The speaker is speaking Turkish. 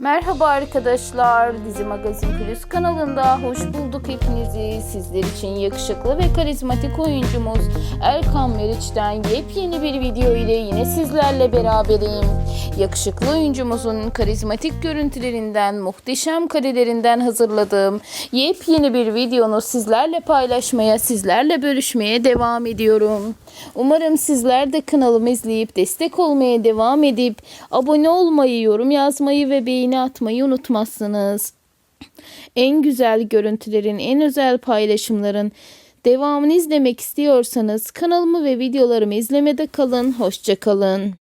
Merhaba arkadaşlar. Dizi Magazin Plus kanalında hoş bulduk hepinizi. Sizler için yakışıklı ve karizmatik oyuncumuz Erkan Meriç'ten yepyeni bir video ile yine sizlerle beraberim. Yakışıklı oyuncumuzun karizmatik görüntülerinden, muhteşem karelerinden hazırladığım yepyeni bir videonu sizlerle paylaşmaya, sizlerle bölüşmeye devam ediyorum. Umarım sizler de kanalımı izleyip destek olmaya devam edip abone olmayı, yorum yazmayı ve beğeni atmayı unutmazsınız. En güzel görüntülerin, en özel paylaşımların devamını izlemek istiyorsanız kanalımı ve videolarımı izlemede kalın. Hoşça kalın.